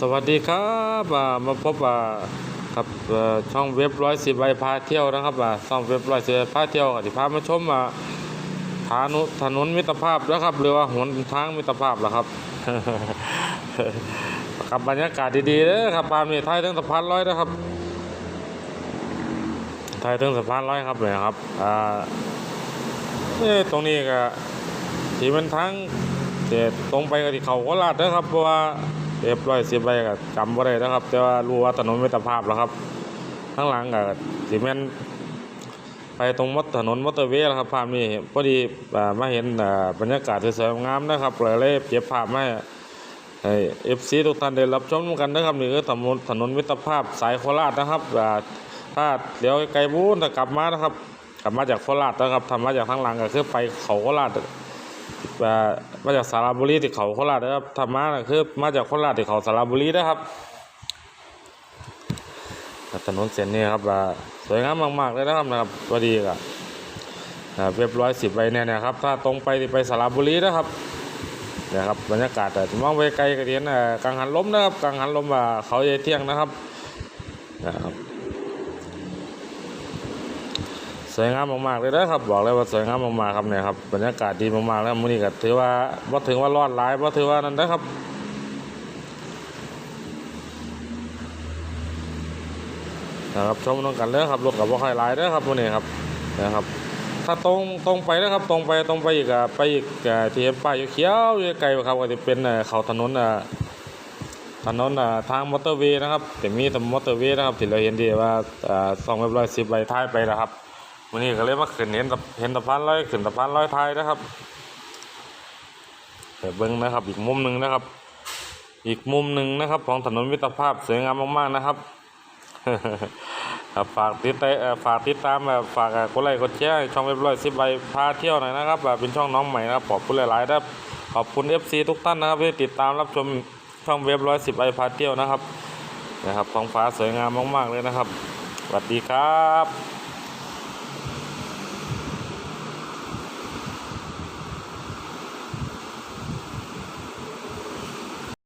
สวัสดีครับมาพบกับช่องเว็บร้อยสิบใบพาเที่ยวนะครับอ่าช่องเว็บร้อยสิบใบพาเที่ยวที่พามาชมอ่าถานุถนนมิตรภาพนะครับหรือว่าหนทางมิตรภาพนะครับกับบรรยากาศดีๆเลยครับปามนี่ไทยทั้งสะพานร้อยนะครับไทยทั้งสะพานร้อยครับเนี่ยครับอ่าเอ้ยตรงนี้ก็ที่มันทางเด็ดตรงไปก็ที่เขาโคราชนะครับเพราะว่า เรียบร้อยสิบใบก็จำบ่ได้นะครับ แต่ว่ารู้ว่าถนนมิตรภาพแล้วครับข้างหลังก็สิแม่นไปตรงมดถนนมอเตอร์เวย์แล้วครับภาพนี้พอดีมาเห็นบรรยากาศสวยๆงามนะครับเลยเลยเก็บภาพมาให้เอฟซีทุกท่านได้รับชมกันนะครับนี่คือถนนถนนมิตรภาพสายโคราชนะครับถ้าเดี๋ยวไกลบูนถ้ากลับมานะครับ กลับมาจากโคราชนะครับทำมาจากทางหลังก็คือไปเขาโคราช อ่ามาจากสระบุรีที่เขาโคราชนะครับธรรมะนะคือมาจากโคราชที่เขาสระบุรีนะครับถนนเส้นนี้ครับอ่าสวยงามมากๆเลยนะครับนะครับพอดีก็อ่าเรียบร้อยสิบใบเนี่ยนะครับ ถ้าตรงไปที่ไปสระบุรีนะครับนี่ยครับบรรยากาศแต่มองไปไกลก็เห็นกังหันลมนะครับกังหันลมอ่าเขาเยเที่ยงนะครับนะครับ สวยงามมากๆเลยนะครับบอกเลยว่าสวยงามมากๆครับเนี่ยครับบรรยากาศดีมากๆแล้วมื้อนี้ก็ถือว่าบ่ถึงว่ารอดหลายบ่ถือว่านั่นนะครับนะครับชมน้องกันเลยครับรถกับบ่าค่อยหลายเด้อครับมื้อนี้ครับนะครับ ถ้าตรงตรงไปนะครับตรงไปตรงไปอีกอะไปอีกที่เห็นป้ายเขียวอยู่ไกลครับก็จะเป็นเอ่อเขาถนนอะถนนอะทางมอเตอร์เวย์นะครับแต่มีแต่มอเตอร์เวย์นะครับที่เราเห็นดีว่าสองร้อยสิบใบท้ายไปนะครับ วันนี้ก็เลยมาขึ้นเห็นสะเห็นสะพานลอยขึ้นสะพานลอยไทยนะครับเดี๋ยวเบิ้งนะครับ อีกมุมหนึ่งนะครับ อีกมุมหนึ่งนะครับ ของถนนมิตรภาพสวยงามมากๆนะครับฝากติดตามฝากติดตามแบบฝากกดไลค์กดแชร์ช่องเว็บร้อยสิบใบพาเที่ยวหน่อยนะครับแบบเป็นช่องน้องใหม่นะครับขอบคุณหลายๆนะครับขอบคุณ FC ทุกท่านนะครับที่ติดตามรับชมช่องเว็บร้อยสิบใบพาเที่ยวนะครับนะครับท้องฟ้าสวยงามมากๆเลยนะครับสวัสดีครับ